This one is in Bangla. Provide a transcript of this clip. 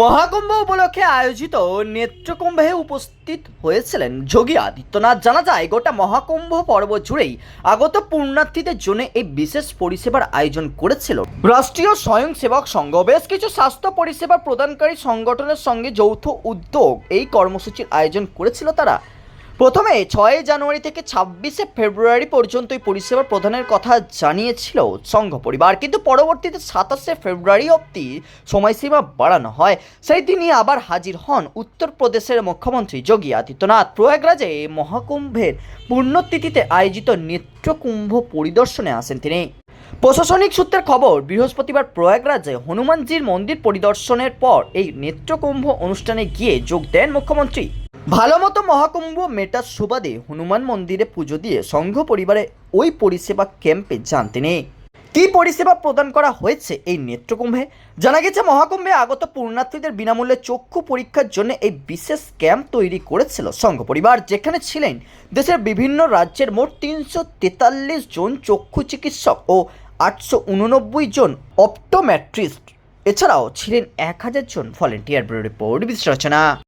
মহাকুম্ভ উপলক্ষে আয়োজিত নেত্রকুম্ভে উপস্থিত হয়েছিলেন যোগী আদিত্যনাথ। জানা যায়, গোটা মহাকুম্ভ পর্ব জুড়েই আগত পুণ্যার্থীদের জন্য এই বিশেষ পরিষেবার আয়োজন করেছিল। রাষ্ট্রীয় স্বয়ংসেবক সংঘ, বেশ কিছু স্বাস্থ্য পরিষেবা প্রদানকারী সংগঠনের সঙ্গে যৌথ উদ্যোগ এই কর্মসূচির আয়োজন করেছিল তারা। প্রথমে ছয় জানুয়ারি থেকে ছাব্বিশে ফেব্রুয়ারি পর্যন্ত এই পরিষেবা প্রদানের কথা জানিয়েছিল সংঘ পরিবার। কিন্তু পরবর্তীতে সাতাশে ফেব্রুয়ারি অবধি সময়সীমা বাড়ানো হয়। সেই দিনই আবার হাজির হন উত্তরপ্রদেশের মুখ্যমন্ত্রী যোগী আদিত্যনাথ। প্রয়াগরাজে মহাকুম্ভের পূর্ণতিথিতে আয়োজিত নেত্রকুম্ভ পরিদর্শনে আসেন তিনি। প্রশাসনিক সূত্রের খবর, বৃহস্পতিবার প্রয়াগরাজে হনুমানজির মন্দির পরিদর্শনের পর এই নেত্রকুম্ভ অনুষ্ঠানে গিয়ে যোগ দেন মুখ্যমন্ত্রী। ভালো মতো মহাকুম্ভ মেটার সুবাদে হনুমান মন্দিরে পুজো দিয়ে সংঘ পরিবারে ওই পরিষেবা ক্যাম্পে যান তিনি কী পরিষেবা প্রদান করা হয়েছে এই নেত্রকুম্ভে? জানা গেছে, মহাকুম্ভে আগত পূর্ণার্থীদের বিনামূল্যে চক্ষু পরীক্ষার জন্য এই বিশেষ ক্যাম্প তৈরি করেছিল সংঘ পরিবার, যেখানে ছিলেন দেশের বিভিন্ন রাজ্যের মোট তিনশো তেতাল্লিশ জন চক্ষু চিকিৎসক ও আটশো উননব্বই জন অপটোমেট্রিস্ট। এছাড়াও ছিলেন এক হাজার জন ভলেন্টিয়ার, ব্যুরো রিপোর্ট, বিশ্লেষণা।